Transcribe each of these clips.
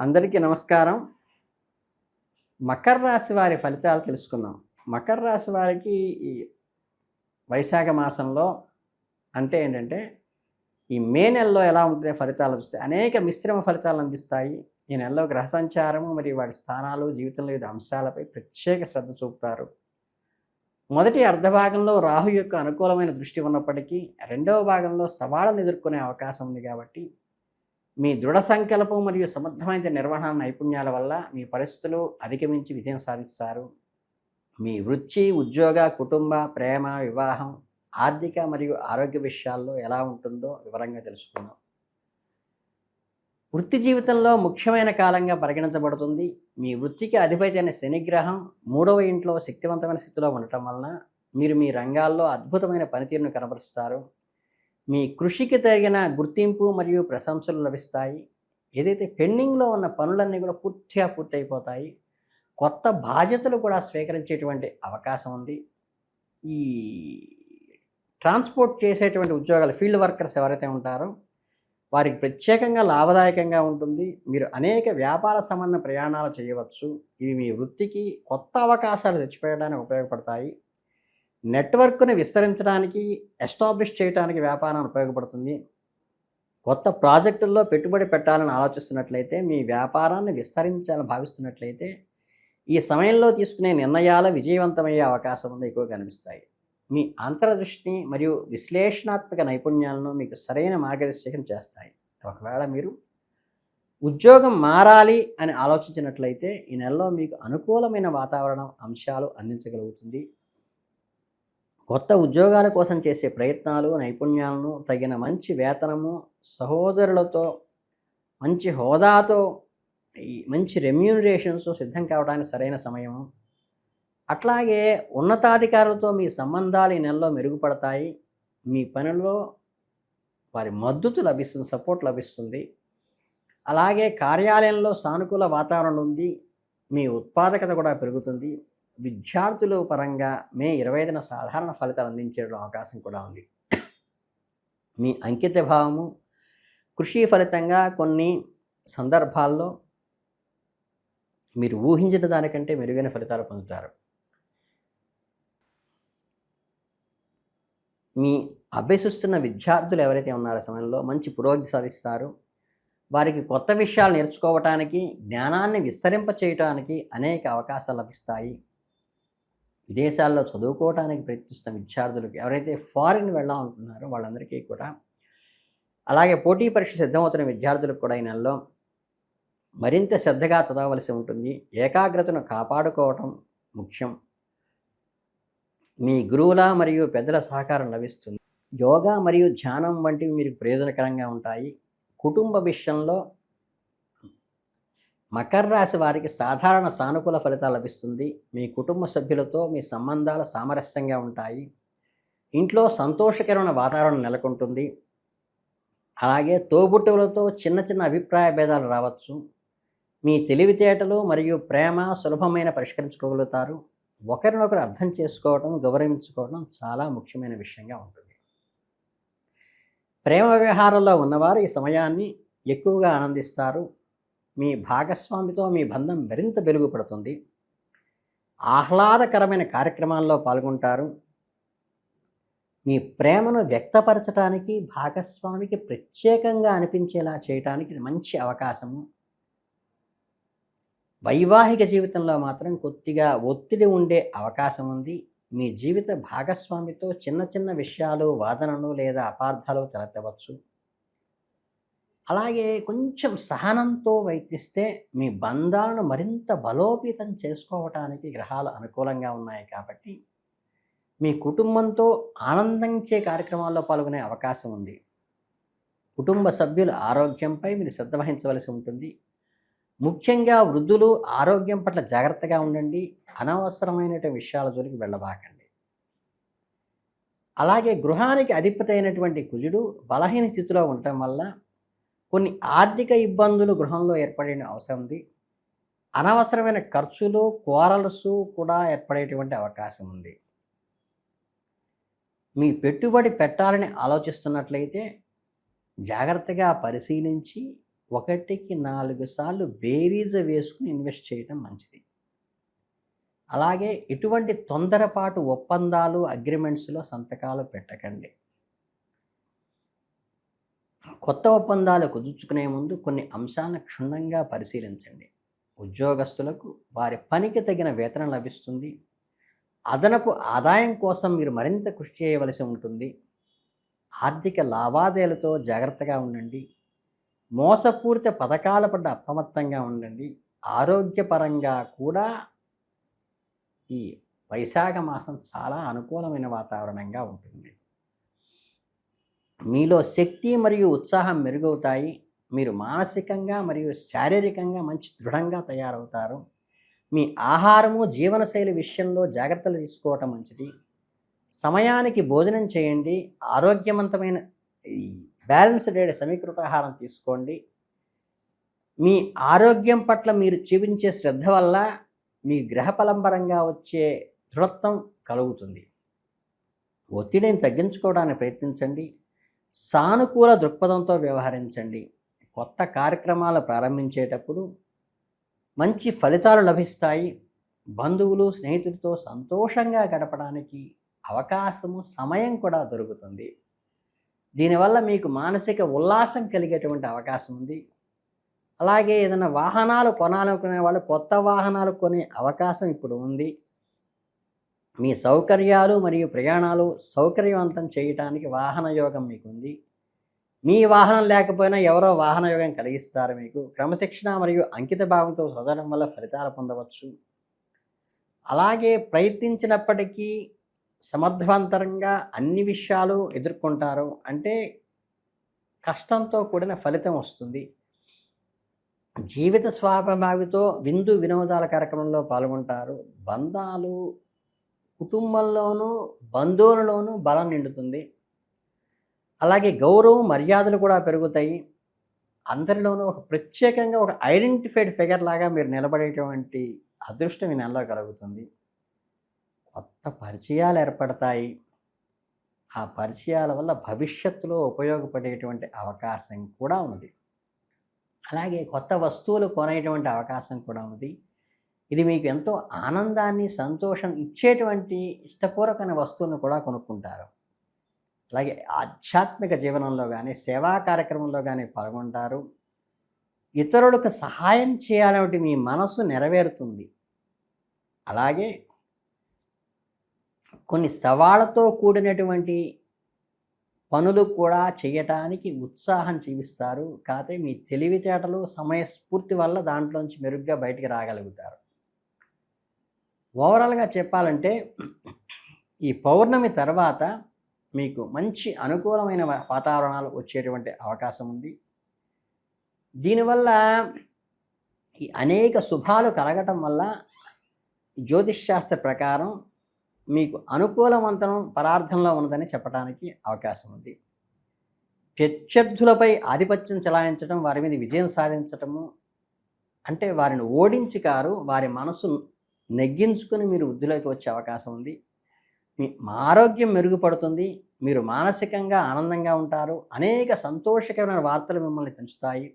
అందరికీ నమస్కారం. మకర రాశి వారి ఫలితాలు తెలుసుకుందాం. మకర రాశి వారికి ఈ వైశాఖ మాసంలో అంటే ఏంటంటే ఈ మే నెలలో ఎలా ఉంటుందో ఫలితాలు వస్తాయి? అనేక మిశ్రమ ఫలితాలు అందిస్తాయి. ఈ నెలలో గ్రహ సంచారము మరియు వాటి స్థానాలు జీవితంలో వివిధ అంశాలపై ప్రత్యేక శ్రద్ధ చూపుతారు. మొదటి అర్ధభాగంలో రాహు యొక్క అనుకూలమైన దృష్టి ఉన్నప్పటికీ రెండవ భాగంలో సవాళ్ళను ఎదుర్కొనే అవకాశం ఉంది కాబట్టి మీ దృఢ సంకల్పం మరియు సమర్థమైన నిర్వహణ నైపుణ్యాల వల్ల మీ పరిస్థితులు అధిగమించి విజయం సాధిస్తారు. మీ వృత్తి ఉద్యోగ కుటుంబ ప్రేమ వివాహం ఆర్థిక మరియు ఆరోగ్య విషయాల్లో ఎలా ఉంటుందో వివరంగా తెలుసుకుందాం. వృత్తి జీవితంలో ముఖ్యమైన కాలంగా పరిగణించబడుతుంది. మీ వృత్తికి అధిపతి అయిన శనిగ్రహం మూడవ ఇంట్లో శక్తివంతమైన స్థితిలో ఉండటం వలన మీరు మీ రంగాల్లో అద్భుతమైన పనితీరును కనబరుస్తారు. మీ కృషికి తగిన గుర్తింపు మరియు ప్రశంసలు లభిస్తాయి. ఏదైతే పెండింగ్లో ఉన్న పనులన్నీ కూడా పూర్తిగా పూర్తయిపోతాయి. కొత్త బాధ్యతలు కూడా స్వీకరించేటువంటి అవకాశం ఉంది. ఈ ట్రాన్స్పోర్ట్ చేసేటువంటి ఉద్యోగాలు ఫీల్డ్ వర్కర్స్ ఎవరైతే ఉంటారో వారికి ప్రత్యేకంగా లాభదాయకంగా ఉంటుంది. మీరు అనేక వ్యాపార సంబంధ ప్రయాణాలు చేయవచ్చు. ఇవి మీ వృత్తికి కొత్త అవకాశాలు తెచ్చిపెట్టడానికి ఉపయోగపడతాయి. నెట్వర్క్ను విస్తరించడానికి ఎస్టాబ్లిష్ చేయడానికి వ్యాపారం ఉపయోగపడుతుంది. కొత్త ప్రాజెక్టుల్లో పెట్టుబడి పెట్టాలని ఆలోచిస్తున్నట్లయితే మీ వ్యాపారాన్ని విస్తరించాలని భావిస్తున్నట్లయితే ఈ సమయంలో తీసుకునే నిర్ణయాలు విజయవంతమయ్యే అవకాశం ఉంది ఎక్కువ కనిపిస్తాయి. మీ అంతర్దృష్టిని మరియు విశ్లేషణాత్మక నైపుణ్యాలను మీకు సరైన మార్గదర్శకం చేస్తాయి. ఒకవేళ మీరు ఉద్యోగం మారాలి అని ఆలోచించినట్లయితే ఈ నెలలో మీకు అనుకూలమైన వాతావరణం అంశాలు అందించగలుగుతుంది. కొత్త ఉద్యోగాల కోసం చేసే ప్రయత్నాలు నైపుణ్యాలను తగిన మంచి వేతనము సహోదరులతో మంచి హోదాతో మంచి రెమ్యూనరేషన్స్ సిద్ధం కావడానికి సరైన సమయము. అట్లాగే ఉన్నతాధికారులతో మీ సంబంధాలు ఈ నెలలో మెరుగుపడతాయి. మీ పనిలో వారి మద్దతు లభిస్తుంది సపోర్ట్ లభిస్తుంది. అలాగే కార్యాలయంలో సానుకూల వాతావరణం ఉంది. మీ ఉత్పాదకత కూడా పెరుగుతుంది. విద్యార్థుల పరంగా మే ఇరవై ఐదున సాధారణ ఫలితాలు అందించే అవకాశం కూడా ఉంది. మీ అంకిత భావము కృషి ఫలితంగా కొన్ని సందర్భాల్లో మీరు ఊహించిన దానికంటే మెరుగైన ఫలితాలు పొందుతారు. మీ అభ్యసిస్తున్న విద్యార్థులు ఎవరైతే ఉన్నారో సమయంలో మంచి పురోగతి సాధిస్తారు. వారికి కొత్త విషయాలు నేర్చుకోవటానికి జ్ఞానాన్ని విస్తరింప చేయటానికి అనేక అవకాశాలు లభిస్తాయి. విదేశాల్లో చదువుకోవడానికి ప్రయత్నిస్తున్న విద్యార్థులకు ఎవరైతే ఫారిన్ వెళ్ళాలనుకుంటున్నారో వాళ్ళందరికీ కూడా అలాగే పోటీ పరీక్షలు సిద్ధమవుతున్న విద్యార్థులకు కూడా ఈ నెలలో మరింత శ్రద్ధగా చదవవలసి ఉంటుంది. ఏకాగ్రతను కాపాడుకోవటం ముఖ్యం. మీ గురువుల మరియు పెద్దల సహకారం లభిస్తుంది. యోగా మరియు ధ్యానం వంటివి మీకు ప్రయోజనకరంగా ఉంటాయి. కుటుంబ విషయంలో మకర రాశి వారికి సాధారణ సానుకూల ఫలితాలు లభిస్తుంది. మీ కుటుంబ సభ్యులతో మీ సంబంధాలు సామరస్యంగా ఉంటాయి. ఇంట్లో సంతోషకరమైన వాతావరణం నెలకొంటుంది. అలాగే తోబుట్టువులతో చిన్న చిన్న అభిప్రాయ భేదాలు రావచ్చు. మీ తెలివితేటలు మరియు ప్రేమ సులభమైన పరిష్కరించుకోగలుగుతారు. ఒకరినొకరు అర్థం చేసుకోవడం గౌరవించుకోవడం చాలా ముఖ్యమైన విషయంగా ఉంటుంది. ప్రేమ వ్యవహారంలో ఉన్నవారు ఈ సమయాన్ని ఎక్కువగా ఆనందిస్తారు. మీ భాగస్వామితో మీ బంధం మరింత వెలుగుపడుతుంది ఆహ్లాదకరమైన కార్యక్రమాల్లో పాల్గొంటారు. మీ ప్రేమను వ్యక్తపరచడానికి భాగస్వామికి ప్రత్యేకంగా అనిపించేలా చేయడానికి మంచి అవకాశము. వైవాహిక జీవితంలో మాత్రం కొద్దిగా ఒత్తిడి ఉండే అవకాశం ఉంది. మీ జీవిత భాగస్వామితో చిన్న చిన్న విషయాలు వాదనలు లేదా అపార్థాలు తలెత్తవచ్చు. అలాగే కొంచెం సహనంతో ప్రయత్నిస్తే మీ బంధాలను మరింత బలోపేతం చేసుకోవటానికి గ్రహాలు అనుకూలంగా ఉన్నాయి కాబట్టి మీ కుటుంబంతో ఆనందించే కార్యక్రమాల్లో పాల్గొనే అవకాశం ఉంది. కుటుంబ సభ్యుల ఆరోగ్యంపై మీరు శ్రద్ధ వహించవలసి ఉంటుంది. ముఖ్యంగా వృద్ధులు ఆరోగ్యం పట్ల జాగ్రత్తగా ఉండండి. అనవసరమైన విషయాల జోలికి వెళ్ళబాకండి. అలాగే గృహానికి అధిపతి అయినటువంటి కుజుడు బలహీన స్థితిలో ఉండటం వల్ల కొన్ని ఆర్థిక ఇబ్బందులు గృహంలో ఏర్పడిన అవసరం ఉంది అనవసరమైన ఖర్చులు కోరల్స్ కూడా ఏర్పడేటువంటి అవకాశం ఉంది. మీ పెట్టుబడి పెట్టాలని ఆలోచిస్తున్నట్లయితే జాగ్రత్తగా పరిశీలించి ఒకటికి నాలుగు సార్లు బేరీజ వేసుకుని ఇన్వెస్ట్ చేయడం మంచిది. అలాగే ఎటువంటి తొందరపాటు ఒప్పందాలు అగ్రిమెంట్స్లో సంతకాలు పెట్టకండి. కొత్త ఒప్పందాలు కుదుర్చుకునే ముందు కొన్ని అంశాలను క్షుణ్ణంగా పరిశీలించండి. ఉద్యోగస్తులకు వారి పనికి తగిన వేతనం లభిస్తుంది. అదనపు ఆదాయం కోసం మీరు మరింత కృషి చేయవలసి ఉంటుంది. ఆర్థిక లావాదేవీలతో జాగ్రత్తగా ఉండండి. మోసపూరిత పథకాల పడ్డ అప్రమత్తంగా ఉండండి. ఆరోగ్యపరంగా కూడా ఈ వైశాఖ మాసం చాలా అనుకూలమైన వాతావరణంగా ఉంటుంది. మీలో శక్తి మరియు ఉత్సాహం మెరుగవుతాయి. మీరు మానసికంగా మరియు శారీరకంగా మంచి దృఢంగా తయారవుతారు. మీ ఆహారము జీవనశైలి విషయంలో జాగ్రత్తలు తీసుకోవటం మంచిది. సమయానికి భోజనం చేయండి. ఆరోగ్యవంతమైన ఈ బ్యాలెన్స్డ్ డేట్ సమీకృత ఆహారం తీసుకోండి. మీ ఆరోగ్యం పట్ల మీరు చూపించే శ్రద్ధ వల్ల మీ గ్రహపలంబరంగా వచ్చే దృఢత్వం కలుగుతుంది. ఒత్తిడిని తగ్గించుకోవడానికి ప్రయత్నించండి. సానుకూల దృక్పథంతో వ్యవహరించండి. కొత్త కార్యక్రమాలు ప్రారంభించేటప్పుడు మంచి ఫలితాలు లభిస్తాయి. బంధువులు స్నేహితులతో సంతోషంగా గడపడానికి అవకాశము సమయం కూడా దొరుకుతుంది. దీనివల్ల మీకు మానసిక ఉల్లాసం కలిగేటువంటి అవకాశం ఉంది. అలాగే ఏదైనా వాహనాలు కొనాలనుకునే వాళ్ళు కొత్త వాహనాలు కొనే అవకాశం ఇప్పుడు ఉంది. మీ సౌకర్యాలు మరియు ప్రయాణాలు సౌకర్యవంతం చేయటానికి వాహన యోగం మీకుంది. మీ వాహనం లేకపోయినా ఎవరో వాహన యోగం కలిగిస్తారు మీకు. క్రమశిక్షణ మరియు అంకిత భావంతో చదవడం వల్ల ఫలితాలు పొందవచ్చు. అలాగే ప్రయత్నించినప్పటికీ సమర్థవంతరంగా అన్ని విషయాలు ఎదుర్కొంటారు. అంటే కష్టంతో కూడిన ఫలితం వస్తుంది. జీవిత స్వాభావితో విందు వినోదాల కార్యక్రమంలో పాల్గొంటారు. బంధాలు కుటుంబంలోనూ బంధువులలోనూ బలం నిండుతుంది. అలాగే గౌరవం మర్యాదలు కూడా పెరుగుతాయి. అందరిలోనూ ఒక ప్రత్యేకంగా ఒక ఐడెంటిఫైడ్ ఫిగర్ లాగా మీరు నిలబడేటువంటి అదృష్టం ఈ నెలలో కలుగుతుంది. కొత్త పరిచయాలు ఏర్పడతాయి. ఆ పరిచయాల వల్ల భవిష్యత్తులో ఉపయోగపడేటువంటి అవకాశం కూడా ఉంది అలాగే కొత్త వస్తువులు కొనేటువంటి అవకాశం కూడా ఉంది ఇది మీకు ఎంతో ఆనందాన్ని సంతోషం ఇచ్చేటువంటి ఇష్టపూర్వకమైన వస్తువులను కూడా కొనుక్కుంటారు. అలాగే ఆధ్యాత్మిక జీవనంలో కానీ సేవా కార్యక్రమంలో కానీ పాల్గొంటారు. ఇతరులకు సహాయం చేయాలంటే మీ మనసు నెరవేరుతుంది. అలాగే కొన్ని సవాళ్ళతో కూడినటువంటి పనులు కూడా చేయటానికి ఉత్సాహం చూపిస్తారు. కాకపోతే మీ తెలివితేటలు సమయస్ఫూర్తి వల్ల దాంట్లోంచి మెరుగ్గా బయటికి రాగలుగుతారు. ఓవరాల్గా చెప్పాలంటే ఈ పౌర్ణమి తర్వాత మీకు మంచి అనుకూలమైన వాతావరణాలు వచ్చేటువంటి అవకాశం ఉంది. దీనివల్ల ఈ అనేక శుభాలు కలగటం వల్ల జ్యోతిష్ శాస్త్ర ప్రకారం మీకు అనుకూలవంతం పరార్థంలో ఉన్నదని చెప్పడానికి అవకాశం ఉంది. ప్రత్యర్థులపై ఆధిపత్యం చెలాయించడం వారి మీద విజయం సాధించటము అంటే వారిని ఓడించి కారు వారి మనసు నెగ్గించుకొని మీరు వృద్ధిలోకి వచ్చే అవకాశం ఉంది. మీ మా ఆరోగ్యం మెరుగుపడుతుంది. మీరు మానసికంగా ఆనందంగా ఉంటారు. అనేక సంతోషకరమైన వార్తలు మిమ్మల్ని పెంచుతాయి.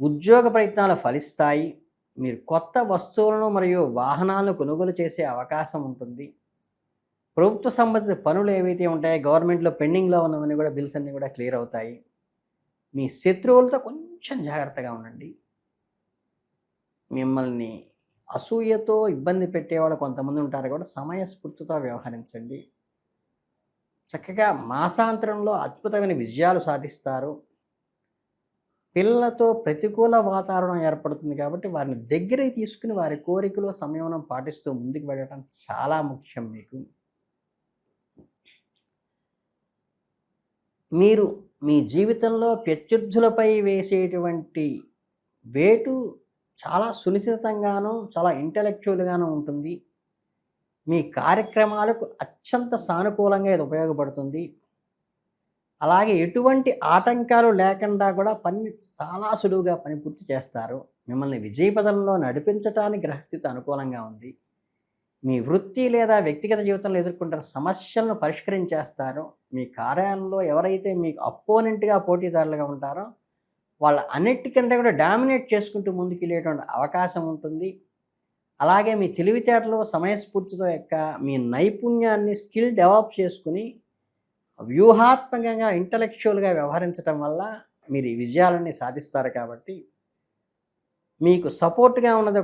ఉద్యోగ ప్రయత్నాలు ఫలిస్తాయి. మీరు కొత్త వస్తువులను మరియు వాహనాలను కొనుగోలు చేసే అవకాశం ఉంటుంది. ప్రభుత్వ సంబంధిత పనులు ఏవైతే ఉంటాయో గవర్నమెంట్లో పెండింగ్లో ఉన్నవన్నీ కూడా బిల్స్ అన్నీ కూడా క్లియర్ అవుతాయి. మీ శత్రువులతో కొంచెం జాగ్రత్తగా ఉండండి. మిమ్మల్ని అసూయతో ఇబ్బంది పెట్టేవాళ్ళు కొంతమంది ఉంటారు కూడా సమయస్ఫూర్తితో వ్యవహరించండి. చక్కగా మాసాంతరంలో అద్భుతమైన విజయాలు సాధిస్తారు. పిల్లలతో ప్రతికూల వాతావరణం ఏర్పడుతుంది కాబట్టి వారిని దగ్గరికి తీసుకుని వారి కోరికలు సంయమనం పాటిస్తూ ముందుకు వెళ్ళడం చాలా ముఖ్యం మీకు. మీరు మీ జీవితంలో ప్రత్యర్థులపై వేసేటువంటి వేటు చాలా సునిశ్చితంగాను చాలా ఇంటలెక్చువల్గాను ఉంటుంది. మీ కార్యక్రమాలకు అత్యంత సానుకూలంగా ఇది ఉపయోగపడుతుంది. అలాగే ఎటువంటి ఆటంకాలు లేకుండా కూడా పని చాలా సులువుగా పని పూర్తి చేస్తారు. మిమ్మల్ని విజయపదంలో నడిపించడానికి గ్రహస్థితి అనుకూలంగా ఉంది. మీ వృత్తి లేదా వ్యక్తిగత జీవితంలో ఎదుర్కొంటున్న సమస్యలను పరిష్కరించేస్తారు. మీ కార్యాలయంలో ఎవరైతే మీకు అపోనెంట్గా పోటీదారులుగా ఉంటారో వాళ్ళ అన్నిటికంటే కూడా డామినేట్ చేసుకుంటూ ముందుకు వెళ్ళేటువంటి అవకాశం ఉంటుంది. అలాగే మీ తెలివితేటలు సమయస్ఫూర్తితో యొక్క మీ నైపుణ్యాన్ని స్కిల్ డెవలప్ చేసుకుని వ్యూహాత్మకంగా ఇంటలెక్చువల్గా వ్యవహరించడం వల్ల మీరు ఈ విజయాలన్నీ సాధిస్తారు కాబట్టి మీకు సపోర్ట్గా ఉన్నది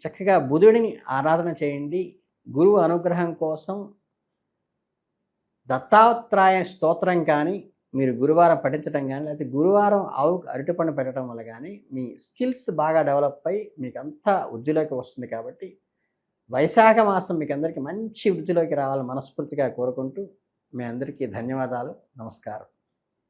చక్కగా బుధుడిని ఆరాధన చేయండి. గురువు అనుగ్రహం కోసం దత్తాత్రాయ స్తోత్రం కానీ మీరు గురువారం పఠించడం కానీ లేకపోతే గురువారం ఆవు అరటిపండు పెట్టడం వల్ల కానీ మీ స్కిల్స్ బాగా డెవలప్ అయ్యి మీకు అంతా వృద్ధిలోకి వస్తుంది కాబట్టి వైశాఖ మాసం మీకు అందరికీ మంచి వృద్ధిలోకి రావాలని మనస్ఫూర్తిగా కోరుకుంటూ మీ అందరికీ ధన్యవాదాలు. నమస్కారం.